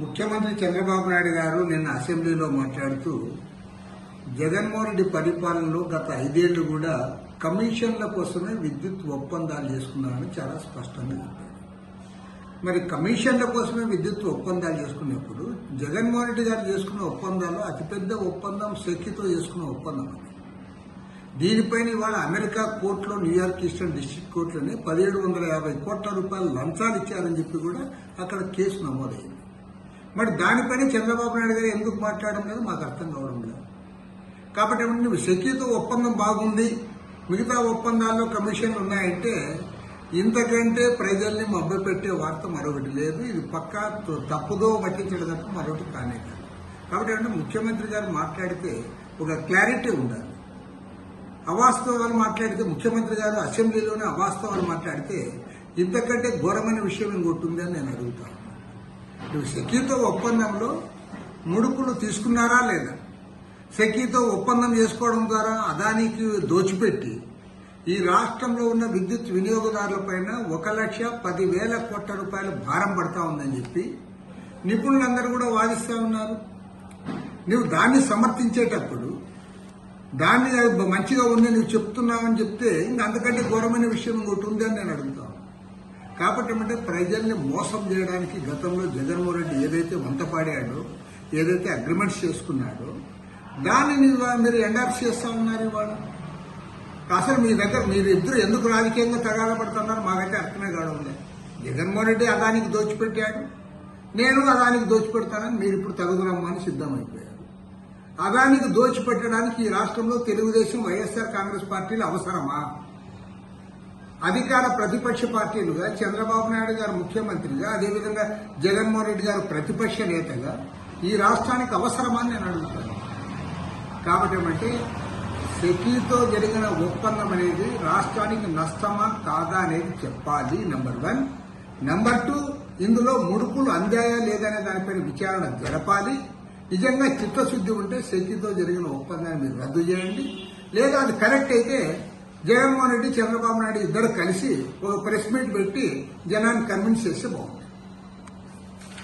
ముఖ్యమంత్రి చంద్రబాబు నాయుడు గారు నిన్న అసెంబ్లీలో మాట్లాడుతూ జగన్మోహన్ రెడ్డి పరిపాలనలో గత ఐదేళ్ళు కూడా కమిషన్ల కోసమే విద్యుత్ ఒప్పందాలు చేసుకున్నారని చాలా స్పష్టంగా చెప్పారు. మరి కమిషన్ల కోసమే విద్యుత్ ఒప్పందాలు చేసుకున్నప్పుడు జగన్మోహన్ రెడ్డి గారు చేసుకున్న ఒప్పందాలు అతిపెద్ద ఒప్పందం శక్తితో చేసుకున్న ఒప్పందం అది. దీనిపైన ఇవాళ అమెరికా కోర్టులో న్యూయార్క్ ఈస్టర్న్ డిస్టిక్ కోర్టులోనే పదిహేడు వందల యాభై కోట్ల రూపాయలు లంచాలు ఇచ్చారని చెప్పి కూడా అక్కడ కేసు నమోదైంది. మరి దానిపైన చంద్రబాబు నాయుడు గారు ఎందుకు మాట్లాడడం లేదు మాకు అర్థం కావడం లేదు. కాబట్టి ఏమంటే నువ్వు సెక్యూతో ఒప్పందం బాగుంది మిగతా ఒప్పందాల్లో కమిషన్లు ఉన్నాయంటే ఇంతకంటే ప్రజల్ని మభ్యపెట్టే వార్త మరొకటి లేదు. ఇది పక్కా తప్పుదో పట్టించడం తప్ప మరొకటి కానే కాదు. కాబట్టి అంటే ముఖ్యమంత్రి గారు మాట్లాడితే ఒక క్లారిటీ ఉండాలి. అవాస్తవాలు మాట్లాడితే ముఖ్యమంత్రి గారు అసెంబ్లీలోనే అవాస్తవాలు మాట్లాడితే ఇంతకంటే ఘోరమైన విషయం ఇంకోటి అని నేను అడుగుతాను. సెకీతో ఒప్పందంలో ముడుపులు తీసుకున్నారా లేదా? సెకీతో ఒప్పందం చేసుకోవడం ద్వారా అదానికి దోచిపెట్టి ఈ రాష్ట్రంలో ఉన్న విద్యుత్ వినియోగదారులపైన ఒక లక్ష పదివేల కోట్ల రూపాయల భారం పడతా ఉందని చెప్పి నిపుణులందరూ కూడా వాదిస్తూ ఉన్నారు. నువ్వు దాన్ని సమర్థించేటప్పుడు దాన్ని మంచిగా ఉంది నువ్వు చెప్తున్నావని చెప్తే ఇంకా అంతకంటే ఘోరమైన విషయం ఇంకోటి ఉంది అని నేను అడుగుతాను కాబట్టి ఏమంటే ప్రజల్ని మోసం చేయడానికి గతంలో జగన్మోహన్ రెడ్డి ఏదైతే వంట పాడాడో ఏదైతే అగ్రిమెంట్స్ చేసుకున్నాడో దానిని మీరు ఎండార్స్ చేస్తా ఉన్నారు ఇవాళ. అసలు మీ దగ్గర మీరు ఇద్దరు ఎందుకు రాజకీయంగా తగాద పడుతున్నారు? మాకైతే అర్థమే కావడం లేదు. జగన్మోహన్ రెడ్డి అదానికి దోచిపెట్టాడు. నేను అదానికి దోచిపెడతానని మీరు ఇప్పుడు తగుదరమ్మని సిద్ధమైపోయారు. అదానికి దోచిపెట్టడానికి ఈ రాష్ట్రంలో తెలుగుదేశం వైఎస్ఆర్ కాంగ్రెస్ పార్టీలు అవసరమా? అధికార ప్రతిపక్ష పార్టీలుగా చంద్రబాబు నాయుడు గారు ముఖ్యమంత్రిగా అదేవిధంగా జగన్మోహన్ రెడ్డి గారు ప్రతిపక్ష నేతగా ఈ రాష్ట్రానికి అవసరమని నేను అడుగుతాను. కాబట్టి ఏమంటే సెకీతో జరిగిన ఒప్పందం అనేది రాష్ట్రానికి నష్టమా కాదా అనేది చెప్పాలి నెంబర్ వన్ నెంబర్ టూ ఇందులో ముడుపులు అందాయా లేదనే దానిపైన విచారణ జరపాలి. నిజంగా చిత్తశుద్ధి ఉంటే సెకీతో జరిగిన ఒప్పందాన్ని మీరు రద్దు చేయండి. లేదా అది కరెక్ట్ అయితే జగన్మోహన్ రెడ్డి చంద్రబాబు నాయుడు ఇద్దరు కలిసి ఒక ప్రెస్ మీట్ పెట్టి జనాన్ని కన్విన్స్ చేస్తే బాగుంటుంది.